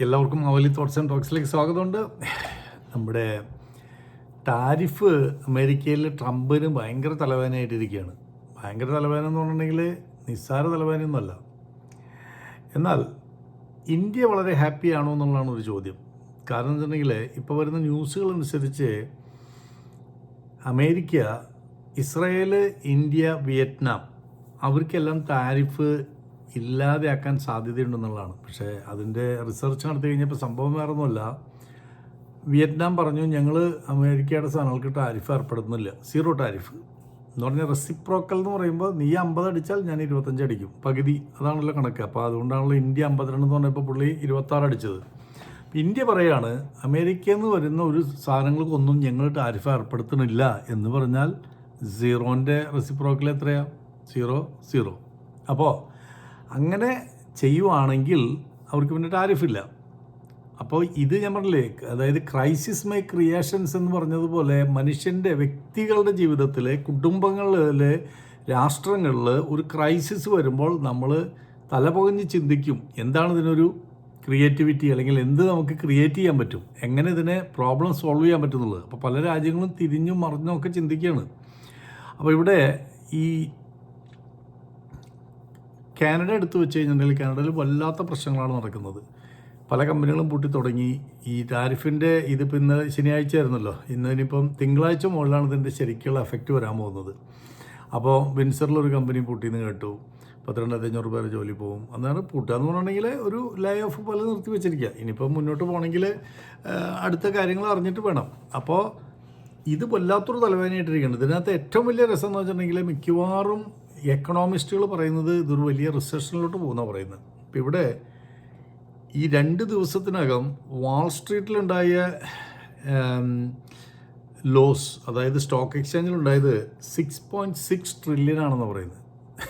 എല്ലാവർക്കും അവലി thoughts and ടോക്സിലേക്ക് സ്വാഗതമുണ്ട്. നമ്മുടെ tariff അമേരിക്കയിൽ ട്രംപിന് ഭയങ്കര തലവേദനയായിട്ടിരിക്കുകയാണ്. ഭയങ്കര തലവേദന എന്ന് പറഞ്ഞിട്ടുണ്ടെങ്കിൽ നിസ്സാര തലവേദനയൊന്നുമല്ല. എന്നാൽ ഇന്ത്യ വളരെ ഹാപ്പി ആണോ എന്നുള്ളതാണ് ഒരു ചോദ്യം. കാരണം വെച്ചിട്ടുണ്ടെങ്കിൽ ഇപ്പോൾ വരുന്ന ന്യൂസുകൾ അനുസരിച്ച് അമേരിക്ക ഇസ്രയേൽ ഇന്ത്യ വിയറ്റ്നാം അവർക്കെല്ലാം താരിഫ് ഇല്ലാതെയാക്കാൻ സാധ്യതയുണ്ടെന്നുള്ളതാണ്. പക്ഷേ അതിന്റെ റിസർച്ച് നടത്തി കഴിഞ്ഞപ്പോൾ സംഭവം വേറെ ഒന്നുമല്ല വിയറ്റ്നാം പറഞ്ഞു ഞങ്ങൾ അമേരിക്കയുടെ സാധനങ്ങൾക്ക് ടാരിഫ് ഏർപ്പെടുത്തുന്നില്ല. സീറോ ടാരിഫ് എന്ന് പറഞ്ഞാൽ റെസിപ്രോക്കൽ എന്ന് പറയുമ്പോൾ നീ അമ്പത് അടിച്ചാൽ ഞാൻ ഇരുപത്തഞ്ച് അടിക്കും. പകുതി. അതാണല്ലോ കണക്ക്. അപ്പോൾ അതുകൊണ്ടാണല്ലോ ഇന്ത്യ അമ്പത്തിരണ്ട് എന്ന് പറഞ്ഞപ്പോൾ പുള്ളി ഇരുപത്താറ് അടിച്ചത്. ഇന്ത്യ പറയാണ് അമേരിക്കയിൽ വരുന്ന ഒരു സാധനങ്ങൾക്കൊന്നും ഞങ്ങൾ ടാരിഫ് ഏർപ്പെടുത്തണില്ല എന്ന് പറഞ്ഞാൽ സീറോന്റെ റെസിപ്രോക്കൽ എത്രയാണ് സീറോ സീറോ അപ്പോൾ അങ്ങനെ ചെയ്യുവാണെങ്കിൽ അവർക്ക് പിന്നെ ടാരിഫില്ല. അപ്പോൾ ഇത് ഞാൻ പറഞ്ഞില്ലേ അതായത് ക്രൈസിസ് മൈ ക്രിയേഷൻസ് എന്ന് പറഞ്ഞതുപോലെ മനുഷ്യന്റെ വ്യക്തികളുടെ ജീവിതത്തിൽ കുടുംബങ്ങളിൽ രാഷ്ട്രങ്ങളിൽ ഒരു ക്രൈസിസ് വരുമ്പോൾ നമ്മൾ തലപുകഞ്ഞ് ചിന്തിക്കും എന്താണ് ഇതിനൊരു ക്രിയേറ്റിവിറ്റി അല്ലെങ്കിൽ എന്ത് നമുക്ക് ക്രിയേറ്റ് ചെയ്യാൻ പറ്റും? എങ്ങനെ ഇതിനെ പ്രോബ്ലം സോൾവ് ചെയ്യാൻ പറ്റുന്നുള്ളത് അപ്പോൾ പല രാജ്യങ്ങളും തിരിഞ്ഞും മറിഞ്ഞും ഒക്കെ ചിന്തിക്കുകയാണ്. അപ്പോൾ ഇവിടെ ഈ കാനഡ എടുത്തു വെച്ച് കഴിഞ്ഞിട്ടുണ്ടെങ്കിൽ കാനഡയിൽ വല്ലാത്ത പ്രശ്നങ്ങളാണ് നടക്കുന്നത്. പല കമ്പനികളും പൂട്ടി തുടങ്ങി. ഈ ടാരിഫിന്റെ ഇതിപ്പോൾ ഇന്ന് ശനിയാഴ്ച ആയിരുന്നല്ലോ. ഇന്ന് ഇനിയിപ്പം തിങ്കളാഴ്ച മുകളിലാണ് ഇതിന്റെ ശരിക്കുള്ള എഫക്റ്റ് വരാൻ പോകുന്നത്. അപ്പോൾ വിൻസറിലൊരു കമ്പനി പൂട്ടിയെന്ന് കേട്ടു. പന്ത്രണ്ടായിരത്തി അഞ്ഞൂറ് പേരെ ജോലി പോകും അന്നാണ് പൂട്ടുക എന്ന് പറഞ്ഞിട്ടുണ്ടെങ്കിൽ ഒരു ലേ ഓഫ് പോലെ നിർത്തി വെച്ചിരിക്കുക. ഇനിയിപ്പം മുന്നോട്ട് പോകണമെങ്കിൽ അടുത്ത കാര്യങ്ങൾ അറിഞ്ഞിട്ട് വേണം. അപ്പോൾ ഇത് വല്ലാത്തൊരു തലവേദനയായിട്ടിരിക്കുന്നത് ഇതിനകത്ത് ഏറ്റവും വലിയ രസം എന്ന് വെച്ചിട്ടുണ്ടെങ്കിൽ മിക്കവാറും എക്കണോമിസ്റ്റുകൾ പറയുന്നത് ഇതൊരു വലിയ റിസഷനിലോട്ട് പോകുന്ന പറയുന്നത്. ഇപ്പം ഇവിടെ ഈ രണ്ട് ദിവസത്തിനകം വാൾ സ്ട്രീറ്റിലുണ്ടായ ലോസ് അതായത് സ്റ്റോക്ക് എക്സ്ചേഞ്ചിലുണ്ടായത് സിക്സ് പോയിന്റ് സിക്സ് ട്രില്യൺ ആണെന്ന് പറയുന്നത്.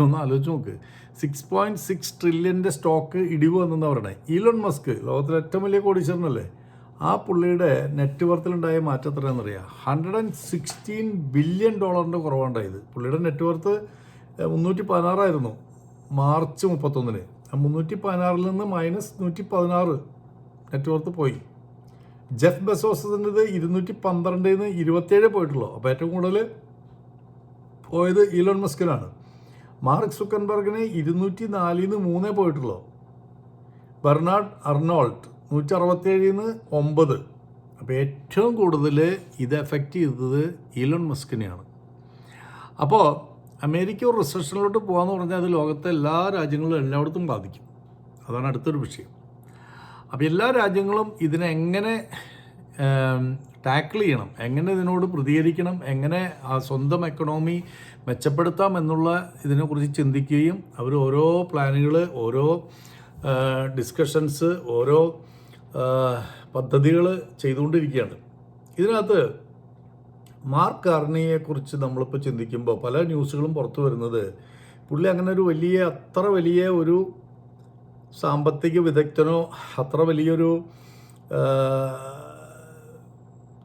ഒന്ന് ആലോചിച്ച് നോക്ക്. സിക്സ് പോയിന്റ് സിക്സ് ട്രില്യന്റെ സ്റ്റോക്ക് ഇടിവ് വന്നെന്നാണ് പറയുന്നത് ഈലോൺ മസ്ക് ലോകത്തിലെ ഏറ്റവും വലിയ കോടീശ്വരനല്ലേ? ആ പുള്ളിയുടെ നെറ്റ് വർത്തിലുണ്ടായ മാറ്റം എത്രയാണെന്നറിയാം? ഹൺഡ്രഡ് ആൻഡ് സിക്സ്റ്റീൻ ബില്യൺ ഡോളറിന്റെ കുറവുണ്ടായത് പുള്ളിയുടെ നെറ്റ് വർത്ത് മുന്നൂറ്റി പതിനാറായിരുന്നു മാർച്ച് മുപ്പത്തൊന്നിന്. മുന്നൂറ്റി പതിനാറിൽ നിന്ന് മൈനസ് നൂറ്റി പതിനാറ് നെറ്റ് വർത്ത് പോയി. ജെഫ് ബെസോസിന്റെത് ഇരുന്നൂറ്റി പന്ത്രണ്ടിൽ നിന്ന് ഇരുപത്തേഴ് പോയിട്ടുള്ളൂ. അപ്പോൾ ഏറ്റവും കൂടുതൽ പോയത് ഇലോൺ മസ്കിനാണ് മാർക്ക് സുക്കൻബർഗിന് ഇരുന്നൂറ്റി നാലിൽ നിന്ന് മൂന്നേ പോയിട്ടുള്ളൂ. ബെർണാഡ് അർണോൾട്ട് നൂറ്റി അറുപത്തേഴിൽ നിന്ന് ഒമ്പത്. അപ്പോൾ ഏറ്റവും കൂടുതൽ ഇത് എഫക്റ്റ് ചെയ്തത് ഇലോൺ മസ്കിനെയാണ്. അപ്പോൾ അമേരിക്ക ഒരു റിസഷനിലോട്ട് പോകാന്ന് പറഞ്ഞാൽ അത് ലോകത്തെ എല്ലാ രാജ്യങ്ങളും എല്ലായിടത്തും ബാധിക്കും. അതാണ് അടുത്തൊരു വിഷയം. അപ്പോൾ എല്ലാ രാജ്യങ്ങളും ഇതിനെ എങ്ങനെ ടാക്കിൾ ചെയ്യണം എങ്ങനെ ഇതിനോട് പ്രതികരിക്കണം എങ്ങനെ ആ സ്വന്തം എക്കണോമി മെച്ചപ്പെടുത്താം എന്നുള്ള ഇതിനെക്കുറിച്ച് ചിന്തിക്കുകയും അവർ ഓരോ പ്ലാനുകൾ ഓരോ ഡിസ്കഷൻസ് ഓരോ പദ്ധതികൾ ചെയ്തുകൊണ്ടിരിക്കുകയാണ്. ഇതിനകത്ത് മാർക്ക് കാർണിയെക്കുറിച്ച് നമ്മളിപ്പോൾ ചിന്തിക്കുമ്പോൾ പല ന്യൂസുകളും പുറത്തു വരുന്നത് പുള്ളി അങ്ങനെ ഒരു വലിയ അത്ര വലിയ ഒരു സാമ്പത്തിക വിദഗ്ധനോ അത്ര വലിയൊരു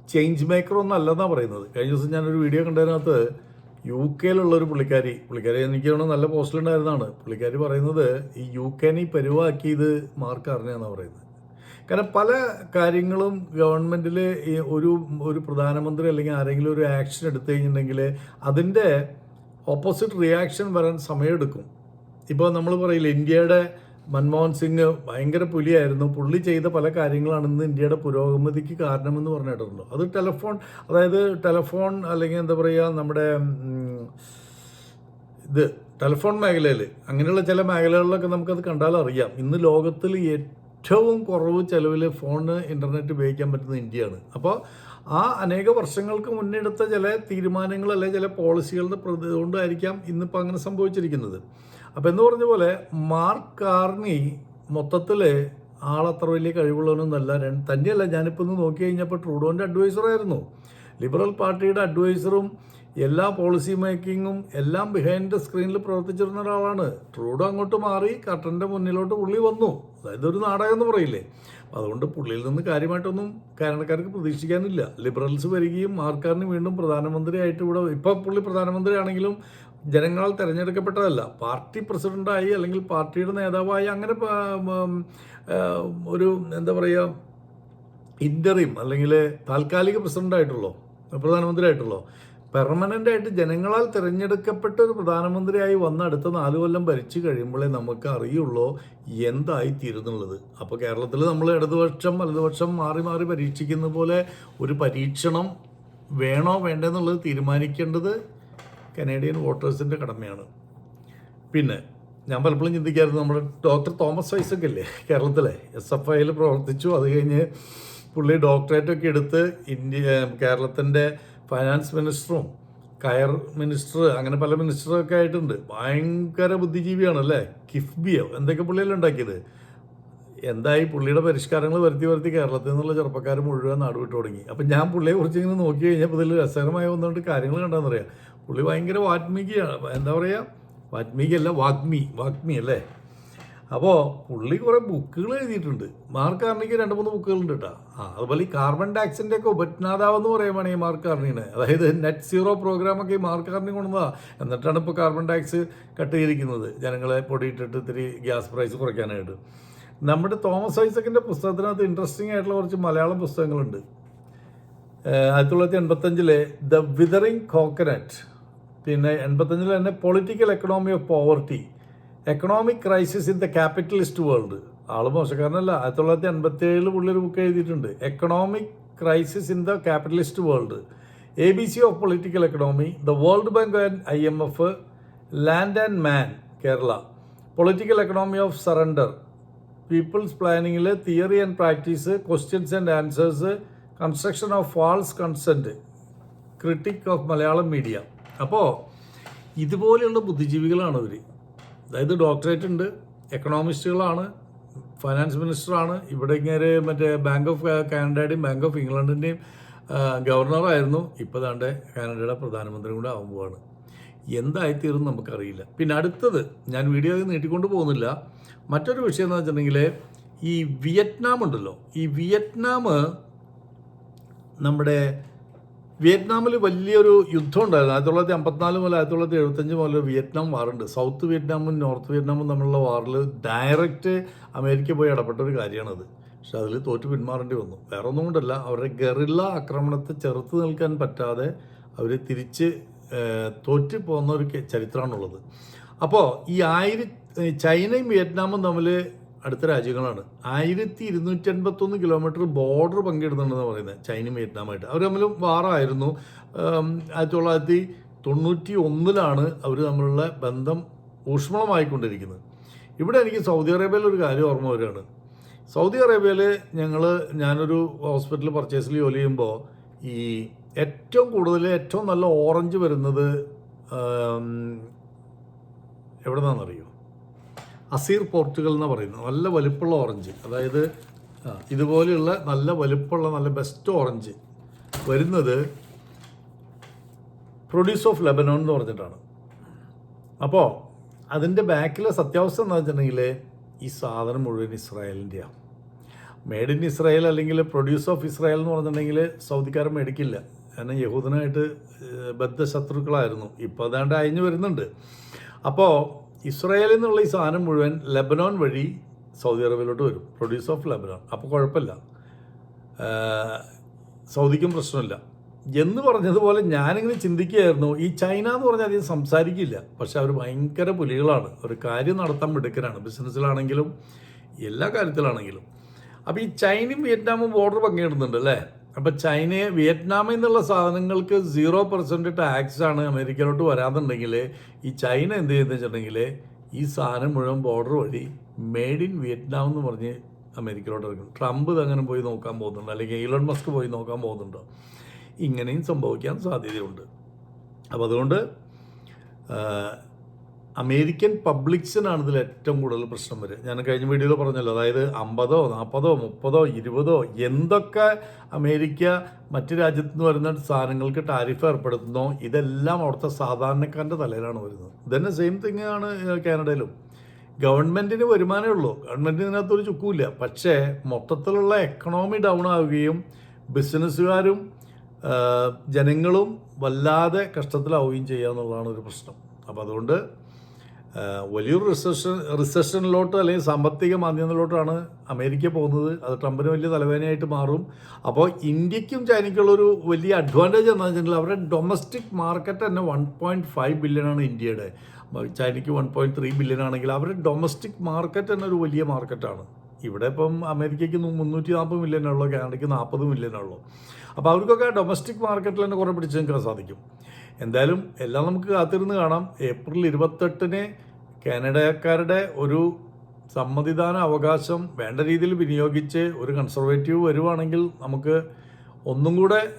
ചേഞ്ച് മേക്കറോ ഒന്നും അല്ലെന്നാണ് പറയുന്നത്. കഴിഞ്ഞ ദിവസം ഞാനൊരു വീഡിയോ കണ്ടതിനകത്ത് യു കെയിലുള്ളൊരു പുള്ളിക്കാരി പുള്ളിക്കാരി എനിക്ക് തോന്നുന്നു നല്ല പോസ്റ്റിലുണ്ടായിരുന്നതാണ്. പുള്ളിക്കാരി പറയുന്നത് ഈ യു കെനെ പരിവാക്കിയത് മാർക്ക് അറിഞ്ഞാന്നാണ് പറയുന്നത്. കാരണം പല കാര്യങ്ങളും ഗവൺമെന്റിൽ ഒരു ഒരു പ്രധാനമന്ത്രി അല്ലെങ്കിൽ ആരെങ്കിലും ഒരു ആക്ഷൻ എടുത്തു കഴിഞ്ഞിട്ടുണ്ടെങ്കിൽ അതിന്റെ ഓപ്പോസിറ്റ് റിയാക്ഷൻ വരാൻ സമയമെടുക്കും. ഇപ്പോൾ നമ്മൾ പറയില്ല ഇന്ത്യയുടെ മൻമോഹൻ സിംഗ് ഭയങ്കര പുലിയായിരുന്നു. പുള്ളി ചെയ്ത പല കാര്യങ്ങളാണ് ഇന്ന് ഇന്ത്യയുടെ പുരോഗതിക്ക് കാരണമെന്ന് പറഞ്ഞിട്ടുണ്ടല്ലോ അത് ടെലഫോൺ അതായത് ടെലഫോൺ അല്ലെങ്കിൽ എന്താ പറയുക നമ്മുടെ ഇത് ടെലഫോൺ മേഖലയിൽ അങ്ങനെയുള്ള ചില മേഖലകളിലൊക്കെ നമുക്കത് കണ്ടാൽ അറിയാം ഇന്ന് ലോകത്തിൽ ഏറ്റവും കുറവ് ചിലവിൽ ഫോണ് ഇന്റർനെറ്റ് ഉപയോഗിക്കാൻ പറ്റുന്ന ഇന്ത്യയാണ്. അപ്പോൾ ആ അനേക വർഷങ്ങൾക്ക് മുന്നെടുത്ത ചില തീരുമാനങ്ങൾ അല്ലെങ്കിൽ ചില പോളിസികളുടെ പ്രതി കൊണ്ടായിരിക്കാം ഇന്നിപ്പോൾ അങ്ങനെ സംഭവിച്ചിരിക്കുന്നത്. അപ്പോൾ എന്ന് പറഞ്ഞ പോലെ മാർക്ക് കാർണി മൊത്തത്തിൽ ആളത്ര വലിയ കഴിവുള്ളവനൊന്നല്ല തന്നെയല്ല ഞാനിപ്പോൾ ഒന്ന് നോക്കി കഴിഞ്ഞപ്പോൾ ട്രൂഡോന്റെ അഡ്വൈസറായിരുന്നു ലിബറൽ പാർട്ടിയുടെ അഡ്വൈസറും എല്ലാ പോളിസി മേക്കിങ്ങും എല്ലാം ബിഹൈൻഡ് ദ സ്ക്രീനിൽ പ്രവർത്തിച്ചിരുന്ന ഒരാളാണ്. ട്രൂഡോ അങ്ങോട്ട് മാറി കട്ടന്റെ മുന്നിലോട്ട് പുള്ളി വന്നു. അതായത് ഒരു നാടകം എന്ന് പറയില്ലേ. അതുകൊണ്ട് പുള്ളിയിൽ നിന്ന് കാര്യമായിട്ടൊന്നും കാരണക്കാർക്ക് പ്രതീക്ഷിക്കാനില്ല. ലിബറൽസ് വരികയും മാർക്കാറിന് വീണ്ടും പ്രധാനമന്ത്രിയായിട്ട് ഇവിടെ ഇപ്പം പുള്ളി പ്രധാനമന്ത്രിയാണെങ്കിലും ജനങ്ങളാൽ തിരഞ്ഞെടുക്കപ്പെട്ടതല്ല. പാർട്ടി പ്രസിഡന്റായി അല്ലെങ്കിൽ പാർട്ടിയുടെ നേതാവായി അങ്ങനെ ഒരു എന്താ പറയുക ഇന്ററിം അല്ലെങ്കിൽ താൽക്കാലിക പ്രസിഡന്റ് ആയിട്ടുള്ളോ പ്രധാനമന്ത്രി ആയിട്ടുള്ളോ പെർമനന്റ് ആയിട്ട് ജനങ്ങളാൽ തിരഞ്ഞെടുക്കപ്പെട്ട ഒരു പ്രധാനമന്ത്രിയായി വന്ന അടുത്ത നാല് കൊല്ലം ഭരിച്ചു കഴിയുമ്പോഴേ നമുക്ക് അറിയുള്ളൂ എന്തായി തീരുന്നുള്ളത്. അപ്പോൾ കേരളത്തിൽ നമ്മൾ ഇടതുപക്ഷം വലതുപക്ഷം മാറി മാറി പരീക്ഷിക്കുന്ന പോലെ ഒരു പരീക്ഷണം വേണോ വേണ്ടെന്നുള്ളത് തീരുമാനിക്കേണ്ടത് കനേഡിയൻ വോട്ടേഴ്സിന്റെ കടമയാണ്. പിന്നെ ഞാൻ പലപ്പോഴും ചിന്തിക്കായിരുന്നു നമ്മുടെ ഡോക്ടർ തോമസ് ഐസക് അല്ലേ കേരളത്തിലെ എസ് എഫ് ഐയിൽ പ്രവർത്തിച്ചു. അത് കഴിഞ്ഞ് പുള്ളി ഡോക്ടറേറ്റ് ഒക്കെ എടുത്ത് ഇന്ത്യ കേരളത്തിന്റെ ഫൈനാൻസ് മിനിസ്റ്ററും കയർ മിനിസ്റ്റർ അങ്ങനെ പല മിനിസ്റ്ററൊക്കെ ആയിട്ടുണ്ട്. ഭയങ്കര ബുദ്ധിജീവിയാണ് അല്ലേ കിഫ്ബിയോ? എന്തൊക്കെ പുള്ളിയല്ലേ ഉണ്ടാക്കിയത്? എന്തായി പുള്ളിയുടെ പരിഷ്കാരങ്ങൾ വരുത്തി വരുത്തി കേരളത്തിൽ നിന്നുള്ള ചെറുപ്പക്കാർ മുഴുവൻ നാട് വിട്ടു തുടങ്ങി. അപ്പം ഞാൻ പുള്ളിയെ കുറിച്ച് ഇങ്ങനെ നോക്കി കഴിഞ്ഞപ്പോൾ ഇതിൽ രസകരമായ ഒന്നുകൊണ്ട് കാര്യങ്ങൾ കണ്ടാന്നറിയാം. പുള്ളി ഭയങ്കര വാത്മീകിയാണ്. എന്താ പറയുക വാത്മീകി അല്ല വാഗ്മി. വാഗ്മി അല്ലേ? അപ്പോൾ പുള്ളി കുറേ ബുക്കുകൾ എഴുതിയിട്ടുണ്ട്. മാർക്ക് കാർണിക്ക് രണ്ട് മൂന്ന് ബുക്കുകളുണ്ട് കേട്ടോ ആ അതുപോലെ ഈ കാർബൺ ടാക്സിന്റെ ഒക്കെ ഉപജ്ഞാതാവ് എന്ന് പറയുവാണ് ഈ മാർക്ക് കാർണിയാണ് അതായത് നെറ്റ് സീറോ പ്രോഗ്രാമൊക്കെ ഈ മാർക്ക് കാർണി കൊണ്ടുവന്നതാണ് എന്നിട്ടാണ് ഇപ്പോൾ കാർബൺ ടാക്സ് കട്ട് ചെയ്തിരിക്കുന്നത്. ജനങ്ങളെ പൊടിയിട്ടിട്ട് ഇത്തിരി ഗ്യാസ് പ്രൈസ് കുറയ്ക്കാനായിട്ട്. നമ്മുടെ തോമസ് ഐസക്കിന്റെ പുസ്തകത്തിനകത്ത് ഇൻട്രസ്റ്റിംഗ് ആയിട്ടുള്ള കുറച്ച് മലയാളം പുസ്തകങ്ങളുണ്ട്. ആയിരത്തി തൊള്ളായിരത്തി എൺപത്തഞ്ചിലെ ദ വിതറിങ് കോക്കനറ്റ് പിന്നെ എൺപത്തഞ്ചിൽ തന്നെ political economy of poverty economic crisis in the capitalist world ആൾ മോശക്കാരനല്ല. ആയിരത്തി തൊള്ളായിരത്തി എൺപത്തി ഏഴിൽ ഒരു ബുക്ക് എഴുതിയിട്ടുണ്ട്. Economic crisis in the capitalist world A B C of political economy the World Bank and I M F land and man Kerala political economy of surrender people's പ്ലാനിങ്ങിൽ theory and practice questions and answers construction of false consent critique of Malayalam media അപ്പോൾ ഇതുപോലെയുള്ള ബുദ്ധിജീവികളാണ് ഇവർ അതായത് doctorate ഉണ്ട് എക്കണോമിസ്റ്റുകളാണ് finance മിനിസ്റ്ററാണ് ഇവിടെ ഇങ്ങനെ മറ്റേ bank of കാനഡയുടെയും bank of ഇംഗ്ലണ്ടിന്റെയും ഗവർണറായിരുന്നു ഇപ്പോൾ താണ്ട് കാനഡയുടെ പ്രധാനമന്ത്രി കൂടെ ആകുമ്പോഴാണ് എന്തായിത്തീരും നമുക്കറിയില്ല. പിന്നെ അടുത്തത് ഞാൻ വീഡിയോ നീട്ടിക്കൊണ്ട് പോകുന്നില്ല. മറ്റൊരു വിഷയം എന്ന് വെച്ചിട്ടുണ്ടെങ്കിൽ ഈ വിയറ്റ്നാം ഉണ്ടല്ലോ ഈ വിയറ്റ്നാം നമ്മുടെ വിയറ്റ്നാമിൽ വലിയൊരു യുദ്ധം ഉണ്ടായിരുന്നു. ആയിരത്തി തൊള്ളായിരത്തി അമ്പത്തിനാല് മുതൽ ആയിരത്തി തൊള്ളായിരത്തി എഴുപത്തഞ്ച് മുതൽ വിയറ്റ്നാം വാറുണ്ട് സൗത്ത് വിയറ്റ്നാമും നോർത്ത് വിയറ്റ്നാമും തമ്മിലുള്ള വാറിൽ ഡയറക്റ്റ് അമേരിക്ക പോയി ഇടപെട്ട ഒരു കാര്യമാണത്. പക്ഷെ അതിൽ തോറ്റു പിന്മാറേണ്ടി വന്നു. വേറെ ഒന്നും കൊണ്ടല്ല അവരുടെ ഗറില്ല ആക്രമണത്തെ ചെറുത്ത് നിൽക്കാൻ പറ്റാതെ അവർ തിരിച്ച് തോറ്റു പോകുന്ന ഒരു ചരിത്രമാണുള്ളത്. അപ്പോൾ ഈ ആയിര ചൈനയും വിയറ്റ്നാമും തമ്മിൽ അടുത്ത രാജ്യങ്ങളാണ്. ആയിരത്തി ഇരുന്നൂറ്റി അൻപത്തൊന്ന് കിലോമീറ്റർ ബോർഡർ പങ്കിടുന്നുണ്ടെന്ന് പറയുന്നത് ചൈനയും വിയറ്റ്നാമായിട്ട്. അവർ തമ്മിലും വാറായിരുന്നു ആയിരത്തി തൊള്ളായിരത്തി തൊണ്ണൂറ്റി ഒന്നിലാണ് അവർ തമ്മിലുള്ള ബന്ധം ഊഷ്മളമായിക്കൊണ്ടിരിക്കുന്നത്. ഇവിടെ എനിക്ക് സൗദി അറേബ്യയിലെ ഒരു കാര്യം ഓർമ്മ വരികയാണ്. സൗദി അറേബ്യയിൽ ഞങ്ങൾ ഞാനൊരു ഹോസ്പിറ്റൽ പർച്ചേസിൽ ജോലി ചെയ്യുമ്പോൾ ഈ ഏറ്റവും കൂടുതൽ ഏറ്റവും നല്ല ഓറഞ്ച് വരുന്നത് എവിടെന്നാണെന്നറിയോ? അസീർ പോർട്ടുകൾ എന്ന് പറയുന്നത്. നല്ല വലിപ്പമുള്ള ഓറഞ്ച്. അതായത് ഇതുപോലെയുള്ള നല്ല വലിപ്പമുള്ള നല്ല ബെസ്റ്റ് ഓറഞ്ച് വരുന്നത് പ്രൊഡ്യൂസ് ഓഫ് ലെബനോൺ എന്ന് പറഞ്ഞിട്ടാണ്. അപ്പോൾ അതിന്റെ ബാക്കിലെ സത്യാവസ്ഥ എന്ന് വെച്ചിട്ടുണ്ടെങ്കിൽ ഈ സാധനം മുഴുവൻ ഇസ്രായേലിന്റെയാണ് മെയ്ഡ് ഇൻ ഇസ്രായേൽ അല്ലെങ്കിൽ പ്രൊഡ്യൂസ് ഓഫ് ഇസ്രായേൽ എന്ന് പറഞ്ഞിട്ടുണ്ടെങ്കിൽ സൗദിക്കാരൻ മേടിക്കില്ല. കാരണം യഹൂദനായിട്ട് ബദ്ധ ശത്രുക്കളായിരുന്നു ഇപ്പോൾ അതാണ്ട് അയഞ്ഞു വരുന്നുണ്ട്. അപ്പോൾ ഇസ്രായേലിൽ നിന്നുള്ള ഈ സാധനം മുഴുവൻ ലെബനോൻ വഴി സൗദി അറേബ്യയിലോട്ട് വരും. പ്രൊഡ്യൂസ് ഓഫ് ലെബനോൻ അപ്പോൾ കുഴപ്പമില്ല. സൗദിക്കും പ്രശ്നമില്ല. എന്ന് പറഞ്ഞതുപോലെ ഞാനിങ്ങനെ ചിന്തിക്കുകയായിരുന്നു. ഈ ചൈന എന്ന് പറഞ്ഞാൽ അധികം സംസാരിക്കില്ല. പക്ഷെ അവർ ഭയങ്കര പുലികളാണ്. ഒരു കാര്യം നടത്താൻ മിടുക്കനാണ് ബിസിനസ്സിലാണെങ്കിലും എല്ലാ കാര്യത്തിലാണെങ്കിലും. അപ്പോൾ ഈ ചൈനയും വിയറ്റ്നാമും ബോർഡർ പങ്കിടുന്നുണ്ട് അല്ലേ? അപ്പോൾ ചൈനയെ വിയറ്റ്നാമിൽ നിന്നുള്ള സാധനങ്ങൾക്ക് സീറോ പെർസെന്റ് ടാക്സ് ആണ് അമേരിക്കയിലോട്ട് വരാന്നുണ്ടെങ്കിൽ ഈ ചൈന എന്ത് ചെയ്യുന്നത് വെച്ചിട്ടുണ്ടെങ്കിൽ ഈ സാധനം മുഴുവൻ ബോർഡർ വഴി മെയ്ഡ് ഇൻ വിയറ്റ്നാം എന്ന് പറഞ്ഞ് അമേരിക്കയിലോട്ട് ഇറക്കും ട്രംപ് ഇതങ്ങനെ പോയി നോക്കാൻ പോകുന്നുണ്ടോ. അല്ലെങ്കിൽ ഈലോൺ മസ്ക് പോയി നോക്കാൻ പോകുന്നുണ്ടോ. ഇങ്ങനെയും സംഭവിക്കാൻ സാധ്യതയുണ്ട്. അപ്പോൾ അതുകൊണ്ട് അമേരിക്കൻ പബ്ലിക്സിനാണ് ഇതിൽ ഏറ്റവും കൂടുതൽ പ്രശ്നം വരിക. ഞാൻ കഴിഞ്ഞ വീഡിയോയിൽ പറഞ്ഞല്ലോ അതായത് അമ്പതോ നാൽപ്പതോ മുപ്പതോ ഇരുപതോ എന്തൊക്കെ അമേരിക്ക മറ്റ് രാജ്യത്ത് നിന്ന് വരുന്ന സാധനങ്ങൾക്ക് ടാരിഫ് ഏർപ്പെടുത്തുന്നോ ഇതെല്ലാം അവിടുത്തെ സാധാരണക്കാരന്റെ തലയിലാണ് വരുന്നത്. ഇതന്നെ സെയിം തിങ് ആണ് കാനഡയിലും. ഗവൺമെന്റിന് വരുമാനമേ ഉള്ളൂ. ഗവൺമെന്റിന് ഇതിനകത്തൊരു ചുക്കുമില്ല പക്ഷേ മൊത്തത്തിലുള്ള എക്കണോമി ഡൗൺ ആവുകയും ബിസിനസ്സുകാരും ജനങ്ങളും വല്ലാതെ കഷ്ടത്തിലാവുകയും ചെയ്യുക എന്നുള്ളതാണ് ഒരു പ്രശ്നം. അപ്പോൾ അതുകൊണ്ട് വലിയൊരു റിസഷൻ റിസഷനിലോട്ട് അല്ലെങ്കിൽ സാമ്പത്തിക മാന്ദ്യത്തിലോട്ടാണ് അമേരിക്ക പോകുന്നത്. അത് ട്രംപിന് വലിയ തലവേദനയായിട്ട് മാറും. അപ്പോൾ ഇന്ത്യക്കും ചൈനയ്ക്കുള്ളൊരു വലിയ അഡ്വാന്റേജ് എന്താണെന്ന് വെച്ചിട്ടുണ്ടെങ്കിൽ അവരുടെ ഡൊമസ്റ്റിക് മാർക്കറ്റ് തന്നെ വൺ പോയിന്റ് ഫൈവ് ബില്യണാണ് ഇന്ത്യയുടെ. ചൈനയ്ക്ക് വൺ പോയിന്റ് ത്രീ ബില്യൺ ആണെങ്കിൽ അവരുടെ ഡൊമസ്റ്റിക് മാർക്കറ്റ് തന്നെ ഒരു വലിയ മാർക്കറ്റാണ് ഇവിടെ ഇപ്പം അമേരിക്കയ്ക്ക് മുന്നൂറ്റി നാൽപ്പത് മില്യൺ ഉള്ളൂ കാനഡയ്ക്ക് നാൽപ്പത് മില്യൺ ഉള്ളൂ. അപ്പോൾ അവർക്കൊക്കെ ഡൊമസ്റ്റിക് മാർക്കറ്റിൽ തന്നെ കുറേ പിടിച്ചു നിൽക്കാൻ സാധിക്കും. എന്തായാലും എല്ലാം നമുക്ക് കാത്തിരുന്ന് കാണാം. ഏപ്രിൽ ഇരുപത്തെട്ടിന് കാനഡക്കാരുടെ ഒരു സമ്മതിദാന അവകാശം വേണ്ട രീതിയിൽ വിനിയോഗിച്ച് ഒരു കൺസർവേറ്റീവ് വരുവാണെങ്കിൽ നമുക്ക് ഒന്നും കൂടെ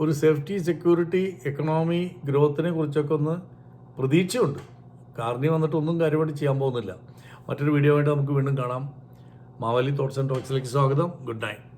ഒരു സേഫ്റ്റി സെക്യൂരിറ്റി എക്കണോമി ഗ്രോത്തിനെ കുറിച്ചൊക്കെ ഒന്ന് പ്രതീക്ഷയുണ്ട്. കാർണി വന്നിട്ട് ഒന്നും കാര്യമായിട്ട് ചെയ്യാൻ പോകുന്നില്ല. മറ്റൊരു വീഡിയോ ആയിട്ട് നമുക്ക് വീണ്ടും കാണാം. മാവലി തോട്ട്സ് ആൻഡ് ടോക്സിലേക്ക് സ്വാഗതം. Good night